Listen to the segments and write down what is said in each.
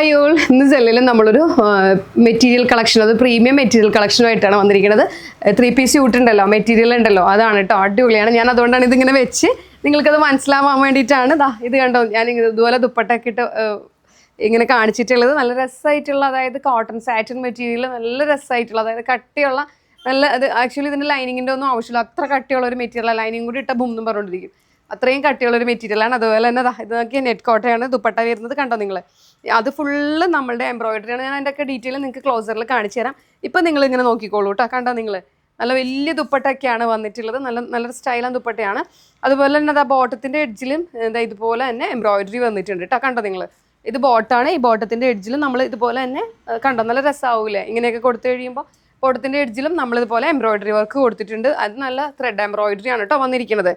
അയ്യോ. ഇന്ന് സെല്ലിലും നമ്മളൊരു മെറ്റീരിയൽ കളക്ഷൻ അത് പ്രീമിയം മെറ്റീരിയൽ കളക്ഷനുമായിട്ടാണ് വന്നിരിക്കുന്നത്. ത്രീ പീസ് സ്യൂട്ട് ഉണ്ടല്ലോ മെറ്റീരിയൽ ഉണ്ടല്ലോ അതാണ് കേട്ടോ അടിപൊളിയാണ്. ഞാൻ അതുകൊണ്ടാണ് ഇതിങ്ങനെ വെച്ച് നിങ്ങൾക്കത് മനസ്സിലാവാൻ വേണ്ടിയിട്ടാണ്. ദാ ഇത് കണ്ടോ ഞാൻ ഇതുപോലെ ദുപ്പട്ടൊക്കെ ഇട്ട് ഇങ്ങനെ കാണിച്ചിട്ടുള്ളത്. നല്ല രസമായിട്ടുള്ള അതായത് കോട്ടൺ സാറ്റിൻ മെറ്റീരിയൽ നല്ല രസമായിട്ടുള്ള അതായത് കട്ടിയുള്ള നല്ല അത് ആക്ച്വലി ഇതിന്റെ ലൈനിങ്ങിന്റെ ഒന്നും ആവശ്യമില്ല. അത്ര കട്ടിയുള്ള ഒരു മെറ്റീരിയൽ ലൈനിങ് കൂടി ഇട്ട ബും പറഞ്ഞുകൊണ്ടിരിക്കും. അത്രയും കട്ടിയുള്ള ഒരു മെറ്റീരിയലാണ് അതുപോലെ തന്നെ ഇത് നോക്കിയ നെറ്റ് കോട്ടയാണ് ദുപ്പട്ട വരുന്നത് കണ്ടോ നിങ്ങൾ അത് ഫുള്ള് നമ്മളുടെ എംബ്രോയിഡറി ആണ്. ഞാൻ അതിന്റെയൊക്കെ ഡീറ്റെയിൽ നിങ്ങൾക്ക് ക്ലോസറിൽ കാണിച്ചു തരാം. ഇപ്പം നിങ്ങൾ ഇങ്ങനെ നോക്കിക്കോളൂ കേട്ടോ കണ്ടോ നിങ്ങൾ നല്ല വലിയ ദുപ്പട്ടയൊക്കെയാണ് വന്നിട്ടുള്ളത്. നല്ല നല്ലൊരു സ്റ്റൈലാണ് ദുപ്പട്ടയാണ്. അതുപോലെ തന്നെ അതാ ബോട്ടത്തിന്റെ എഡ്ജിലും എന്താ ഇതുപോലെ തന്നെ എംബ്രോയിഡറി വന്നിട്ടുണ്ട് കേട്ടോ കണ്ടോ നിങ്ങൾ ഇത് ബോട്ടാണ് ഈ ബോട്ടത്തിന്റെ എഡ്ജിലും നമ്മൾ ഇതുപോലെ തന്നെ കണ്ടോ? നല്ല രസമാവൂലേ ഇങ്ങനെയൊക്കെ കൊടുത്തു കഴിയുമ്പോൾ ബോട്ടത്തിന്റെ എഡ്ജിലും നമ്മളിതുപോലെ എംബ്രോയിഡറി വർക്ക് കൊടുത്തിട്ടുണ്ട്. അത് നല്ല ത്രെഡ് എംബ്രോയിഡറി ആണ് കേട്ടോ വന്നിരിക്കുന്നത്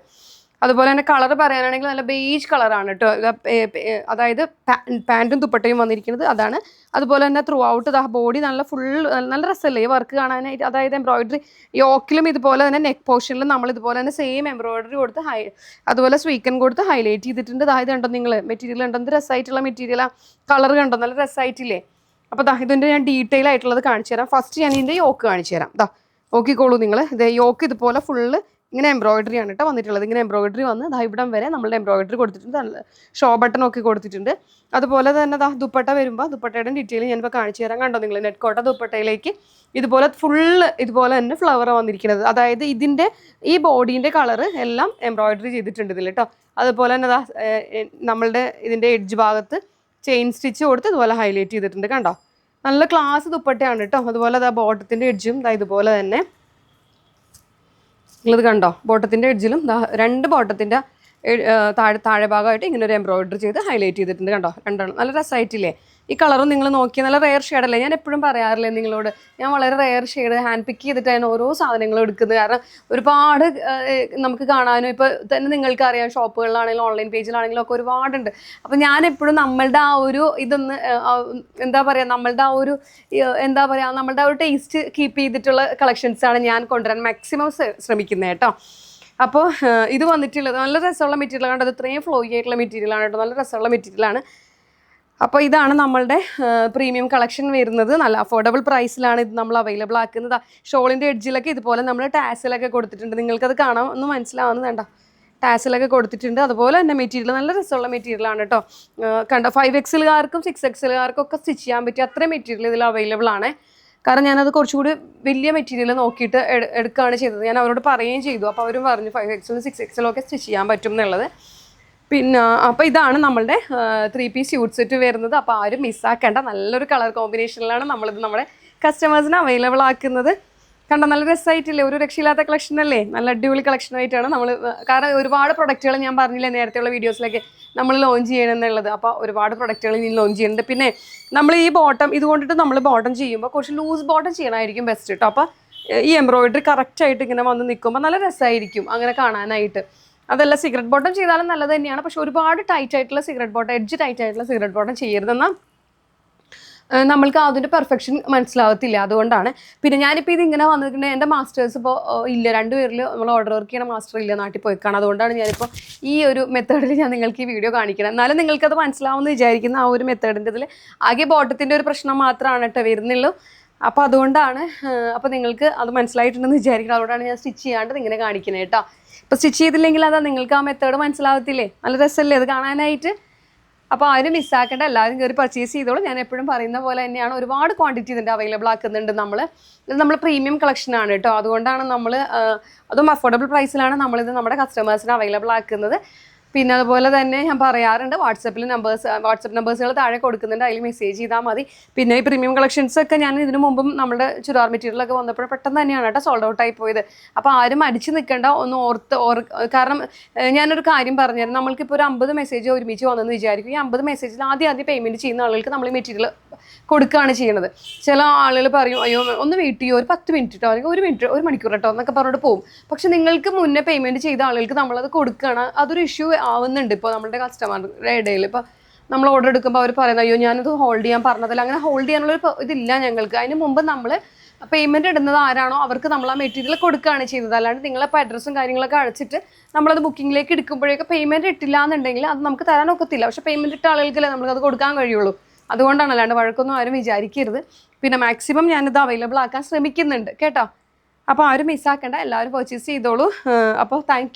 അതുപോലെ തന്നെ കളർ പറയാനാണെങ്കിൽ നല്ല ബേജ് കളറാണ് കേട്ടോ അതായത് പാന്റും ദുപ്പട്ടയും വന്നിരിക്കുന്നത് അതാണ്. അതുപോലെ തന്നെ ത്രൂ ഔട്ട് ബോഡി നല്ല ഫുൾ നല്ല രസമല്ലേ ഈ വർക്ക് കാണാനായിട്ട്? അതായത് എംബ്രോയിഡറി യോക്കിലും ഇതുപോലെ തന്നെ നെക്ക് പോർഷനിലും നമ്മൾ ഇതുപോലെ തന്നെ സെയിം എംബ്രോയിഡറി കൊടുത്ത് ഹൈ അതുപോലെ സ്വീക്കൻ കൊടുത്ത് ഹൈലൈറ്റ് ചെയ്തിട്ടുണ്ട്. അതായത് കണ്ടോ നിങ്ങൾ മെറ്റീരിയൽ ഉണ്ടോ രസമായിട്ടുള്ള മെറ്റീരിയലാണ് കളർ കണ്ടോ? നല്ല രസമായിട്ടില്ലേ? അപ്പോൾ ദാ ഇതിന്റെ ഞാൻ ഡീറ്റെയിൽ ആയിട്ടുള്ളത് കാണിച്ചു തരാം. ഫസ്റ്റ് ഞാൻ ഇതിന്റെ യോക്ക് കാണിച്ചു തരാം. ദാ നോക്കിക്കോളൂ നിങ്ങൾ ഇത് യോക്ക് ഇതുപോലെ ഫുള്ള് ഇങ്ങനെ എംബ്രോയിഡറി ആണ് കേട്ടോ വന്നിട്ടുള്ളത്. ഇങ്ങനെ എംബ്രോയിഡറി വന്ന് ദാ ഇവിടം വരെ നമ്മളുടെ എംബ്രോയിഡറി കൊടുത്തിട്ടുണ്ട്. ഷോ ബട്ടൺ ഒക്കെ കൊടുത്തിട്ടുണ്ട്. അതുപോലെ തന്നെ ദാ ദുപ്പട്ട വരുമ്പോൾ ദുപ്പട്ടയുടെ ഡീറ്റെയിൽ ഞാനിപ്പോൾ കാണിച്ചു തരാം. കണ്ടോ നിങ്ങൾ നെറ്റ് കോട്ട ദുപ്പട്ടയിലേക്ക്? ഇതുപോലെ ഫുള്ള് ഇതുപോലെ തന്നെ ഫ്ലവർ വന്നിരിക്കുന്നത്. അതായത് ഇതിന്റെ ഈ ബോഡീന്റെ കളറ് എല്ലാം എംബ്രോയിഡറി ചെയ്തിട്ടുണ്ട് ഇതിൽ കേട്ടോ അതുപോലെ തന്നെ ദാ നമ്മളുടെ ഇതിന്റെ എഡ്ജ് ഭാഗത്ത് ചെയിൻ സ്റ്റിച്ച് കൊടുത്ത് ഇതുപോലെ ഹൈലൈറ്റ് ചെയ്തിട്ടുണ്ട് കണ്ടോ? നല്ല ക്ലാസ് ദുപ്പട്ടയാണ് കേട്ടോ അതുപോലെ ദാ ബോട്ടത്തിന്റെ എഡ്ജും ദാ ഇതുപോലെ തന്നെ നിങ്ങളിത് കണ്ടോ? ബോട്ടത്തിന്റെ എഡ്ജിലും രണ്ട് ബോട്ടത്തിന്റെ താഴെ താഴെ ഭാഗമായിട്ട് ഇങ്ങനെ ഒരു എംബ്രോയിഡറി ചെയ്ത് ഹൈലൈറ്റ് ചെയ്തിട്ടുണ്ട് കണ്ടോ? രണ്ടെണ്ണം. നല്ല രസമായിട്ടില്ലേ ഈ കളറും നിങ്ങൾ നോക്കിയാൽ നല്ല റെയർ ഷെയ്ഡല്ലേ ഞാൻ എപ്പോഴും പറയാറില്ലേ നിങ്ങളോട് ഞാൻ വളരെ റെയർ ഷെയ്ഡ് ഹാൻഡ് പിക്ക് ചെയ്തിട്ടാണ് ഓരോ സാധനങ്ങളും എടുക്കുന്നത്. കാരണം ഒരുപാട് നമുക്ക് കാണാനും ഇപ്പോൾ തന്നെ നിങ്ങൾക്ക് അറിയാം ഷോപ്പുകളിലാണെങ്കിലും ഓൺലൈൻ പേജിലാണെങ്കിലും ഒക്കെ ഒരുപാടുണ്ട്. അപ്പോൾ ഞാൻ എപ്പോഴും നമ്മളുടെ ആ ഒരു ഇതൊന്ന് എന്താ പറയുക നമ്മളുടെ ആ ഒരു എന്താ പറയുക നമ്മളുടെ ആ ഒരു ടേസ്റ്റ് കീപ്പ് ചെയ്തിട്ടുള്ള കളക്ഷൻസാണ് ഞാൻ കൊണ്ടുവരാൻ മാക്സിമം ശ്രമിക്കുന്നത് കേട്ടോ. അപ്പോൾ ഇത് വന്നിട്ടുള്ളത് നല്ല രസമുള്ള മെറ്റീരിയൽ കണ്ടത് ഇത്രയും ഫ്ലോയി ആയിട്ടുള്ള മെറ്റീരിയലാണ് കേട്ടോ. നല്ല രസമുള്ള മെറ്റീരിയലാണ് അപ്പോൾ ഇതാണ് നമ്മളുടെ പ്രീമിയം കളക്ഷൻ വരുന്നത്. നല്ല അഫോർഡബിൾ പ്രൈസിലാണ് ഇത് നമ്മൾ അവൈലബിൾ ആക്കുന്നത്. ഷോളിന്റെ എഡ്ജിലൊക്കെ ഇതുപോലെ നമ്മൾ ടാസിലൊക്കെ കൊടുത്തിട്ടുണ്ട്. നിങ്ങൾക്കത് കാണാൻ ഒന്ന് മനസ്സിലാവുന്നത് വേണ്ട ടാസിലൊക്കെ കൊടുത്തിട്ടുണ്ട്. അതുപോലെ തന്നെ മെറ്റീരിയൽ നല്ല രസമുള്ള മെറ്റീരിയലാണ് കേട്ടോ കണ്ടോ? ഫൈവ് എക്സിലുകാർക്കും സിക്സ് എക്സിലുകാർക്കും ഒക്കെ സ്റ്റിച്ച് ചെയ്യാൻ പറ്റിയ അത്രയും മെറ്റീരിയൽ ഇതിൽ അവൈലബിൾ ആണ്. കാരണം ഞാനത് കുറച്ചുകൂടി വലിയ മെറ്റീരിയൽ നോക്കിയിട്ട് എട്- എടുക്കുകയാണ് ചെയ്തത്. ഞാൻ അവരോട് പറയുകയും ചെയ്തു. അപ്പോൾ അവരും പറഞ്ഞു ഫൈവ് എക്സലും സിക്സ് എക്സലും ഒക്കെ സ്റ്റിച്ച് ചെയ്യാൻ പറ്റും എന്നുള്ളത്. പിന്നെ അപ്പോൾ ഇതാണ് നമ്മളുടെ ത്രീ പീസ് യൂട്ട് സെറ്റ് വരുന്നത്. അപ്പോൾ ആരും മിസ്സാക്കേണ്ട നല്ലൊരു കളർ കോമ്പിനേഷനിലാണ് നമ്മളിത് നമ്മുടെ കസ്റ്റമേഴ്സിന് അവൈലബിൾ ആക്കുന്നത്. കണ്ട നല്ല രസമായിട്ടില്ലേ ഒരു രക്ഷയില്ലാത്ത കളക്ഷൻ അല്ലേ? നല്ല അടിപൊളി കളക്ഷൻ ആയിട്ടാണ് നമ്മൾ കാരണം ഒരുപാട് പ്രൊഡക്റ്റുകൾ ഞാൻ പറഞ്ഞില്ലേ നേരത്തെയുള്ള വീഡിയോസിലൊക്കെ നമ്മൾ ലോഞ്ച് ചെയ്യണം എന്നുള്ളത്. അപ്പോൾ ഒരുപാട് പ്രൊഡക്റ്റുകൾ ഇനി ലോഞ്ച് ചെയ്യുന്നുണ്ട്. പിന്നെ നമ്മൾ ഈ ബോട്ടം ഇതുകൊണ്ടിട്ട് നമ്മൾ ബോട്ടം ചെയ്യുമ്പോൾ കുറച്ച് ലൂസ് ബോട്ടം ചെയ്യണമായിരിക്കും ബെസ്റ്റ് കേട്ടോ അപ്പോൾ ഈ എംബ്രോയിഡറി കറക്റ്റായിട്ട് ഇങ്ങനെ വന്ന് നിൽക്കുമ്പോൾ നല്ല രസമായിരിക്കും അങ്ങനെ കാണാനായിട്ട്. അതല്ല സിഗരറ്റ് ബോട്ടം ചെയ്താലും നല്ലത് തന്നെയാണ്. പക്ഷെ ഒരുപാട് ടൈറ്റ് ആയിട്ടുള്ള സിഗരറ്റ് ബോട്ടം എഡ്ജ് ടൈറ്റ് ആയിട്ടുള്ള സിഗരറ്റ് ബോട്ടം ചെയ്യരുതെന്ന നമ്മൾക്ക് അതിന്റെ പെർഫെക്ഷൻ മനസ്സിലാവത്തില്ല. അതുകൊണ്ടാണ്. പിന്നെ ഞാനിപ്പോൾ ഇത് ഇങ്ങനെ വന്നിട്ടുണ്ടെങ്കിൽ എന്റെ മാസ്റ്റേഴ്സ് ഇപ്പോൾ ഇല്ല. രണ്ട് രണ്ടുപേരിൽ നമ്മൾ ഓർഡർ വർക്ക് ചെയ്യണ മാസ്റ്റർ ഇല്ല നാട്ടിൽ പോയിക്കാണ്. അതുകൊണ്ടാണ് ഞാനിപ്പോൾ ഈ ഒരു മെത്തേഡിൽ ഞാൻ നിങ്ങൾക്ക് ഈ വീഡിയോ കാണിക്കണം. എന്നാലും നിങ്ങൾക്കത് മനസ്സിലാവുമെന്ന് വിചാരിക്കുന്ന ആ ഒരു മെത്തേഡിന്റെ ഇതിൽ ആകെ ബോട്ടത്തിന്റെ ഒരു പ്രശ്നം മാത്രമാണ് കേട്ടോ വരുന്നുള്ളൂ. അപ്പോൾ അതുകൊണ്ടാണ് അപ്പോൾ നിങ്ങൾക്ക് അത് മനസ്സിലായിട്ടുണ്ടെന്ന് വിചാരിക്കണം. അതുകൊണ്ടാണ് ഞാൻ സ്റ്റിച്ച് ചെയ്യാണ്ട് ഇങ്ങനെ കാണിക്കുന്നത് കേട്ടോ ഇപ്പോൾ സ്റ്റിച്ച് ചെയ്തില്ലെങ്കിൽ അതാ നിങ്ങൾക്ക് ആ മെത്തേഡ് മനസ്സിലാവത്തില്ലേ? നല്ല രസമല്ലേ അത് കാണാനായിട്ട്? അപ്പോൾ ആരും മിസ്സാക്കേണ്ട എല്ലാവരും കയറി പർച്ചേസ് ചെയ്തോളൂ. ഞാൻ എപ്പോഴും പറയുന്ന പോലെ തന്നെയാണ് ഒരുപാട് ക്വാണ്ടിറ്റി ഇതിന്റെ അവൈലബിൾ ആക്കുന്നുണ്ട് നമ്മൾ ഇത് നമ്മൾ പ്രീമിയം കളക്ഷൻ ആണ് കേട്ടോ അതുകൊണ്ടാണ് നമ്മൾ അതും അഫോർഡബിൾ പ്രൈസിലാണ് നമ്മളിത് നമ്മുടെ കസ്റ്റമേഴ്സിന് അവൈലബിൾ ആക്കുന്നത്. പിന്നെ അതുപോലെ തന്നെ ഞാൻ പറയാറുണ്ട് വാട്സപ്പിൽ നമ്പേഴ്സ് വാട്സപ്പ് നമ്പേഴ്സുകൾ താഴെ കൊടുക്കുന്നുണ്ട്. അതിൽ മെസ്സേജ് ചെയ്താൽ മതി. പിന്നെ ഈ പ്രീമിയം കളക്ഷൻസ് ഒക്കെ ഞാൻ ഇതിനു മുമ്പും നമ്മുടെ ചുരിദാർ മെറ്റീരിയലൊക്കെ വന്നപ്പോൾ പെട്ടെന്ന് തന്നെയാണ് കേട്ടോ സോൾഡ് ഔട്ട് ആയി പോയത്. അപ്പോൾ ആരും അടിച്ചു നിൽക്കേണ്ട ഒന്ന് ഓർത്ത് ഓർ കാരണം ഞാനൊരു കാര്യം പറഞ്ഞുതരാം നമ്മൾക്കിപ്പോൾ ഒരു അമ്പത് മെസ്സേജ് ഒരുമിച്ച് വന്നെന്ന് വിചാരിക്കും. ഈ അമ്പത് മെസ്സേജിൽ ആദ്യം ആദ്യം പേയ്മെന്റ് ചെയ്യുന്ന ആളുകൾക്ക് നമ്മൾ മെറ്റീരിയൽ കൊടുക്കുകയാണ് ചെയ്യുന്നത് ചില ആളുകൾ പറയും അയ്യോ ഒന്ന് വെയിറ്റ് ചെയ്യോ ഒരു പത്ത് മിനിറ്റ് കേട്ടോ അല്ലെങ്കിൽ ഒരു മിനിറ്റ് ഒരു മണിക്കൂർ കേട്ടോ എന്നൊക്കെ പറഞ്ഞിട്ട് പോകും പക്ഷെ നിങ്ങൾക്ക് മുന്നേ പേയ്മെന്റ് ചെയ്ത ആളുകൾക്ക് നമ്മളത് കൊടുക്കുകയാണ്. അതൊരു ഇഷ്യൂ ആവുന്നുണ്ട്. ഇപ്പോൾ നമ്മുടെ കസ്റ്റമറുടെ ഇടയിൽ ഇപ്പോൾ നമ്മൾ ഓർഡർ എടുക്കുമ്പോൾ അവർ പറയുന്നത് അയ്യോ ഞാനത് ഹോൾഡ് ചെയ്യാൻ പറഞ്ഞതല്ല. അങ്ങനെ ഹോൾഡ് ചെയ്യാനുള്ളൊരു ഇതില്ല ഞങ്ങൾക്ക്. അതിന് മുമ്പ് നമ്മൾ പേയ്മെന്റ് ഇടുന്നത് ആരാണോ അവർക്ക് നമ്മൾ ആ മെറ്റീരിയൽ കൊടുക്കുകയാണ് ചെയ്തത്. അല്ലാണ്ട് നിങ്ങളിപ്പോൾ അഡ്രസ്സും കാര്യങ്ങളൊക്കെ അടച്ചിട്ട് നമ്മളത് ബുക്കിങ്ങിലേക്ക് എടുക്കുമ്പോഴേക്ക് പേയ്മെന്റ് ഇട്ടില്ല എന്നുണ്ടെങ്കിൽ അത് നമുക്ക് തരാൻ ഒക്കത്തില്ല. പക്ഷേ പേയ്മെന്റ് ഇട്ട ആളുകൾക്കല്ലേ നമുക്കത് കൊടുക്കാൻ കഴിയുള്ളൂ. അതുകൊണ്ടാണ് അല്ലാണ്ട് വഴക്കൊന്നും ആരും വിചാരിക്കരുത്. പിന്നെ മാക്സിമം ഞാനിത് അവൈലബിൾ ആക്കാൻ ശ്രമിക്കുന്നുണ്ട് കേട്ടോ? അപ്പോൾ ആരും മിസ്സാക്കണ്ട എല്ലാവരും പർച്ചേസ് ചെയ്തോളൂ. അപ്പോൾ താങ്ക്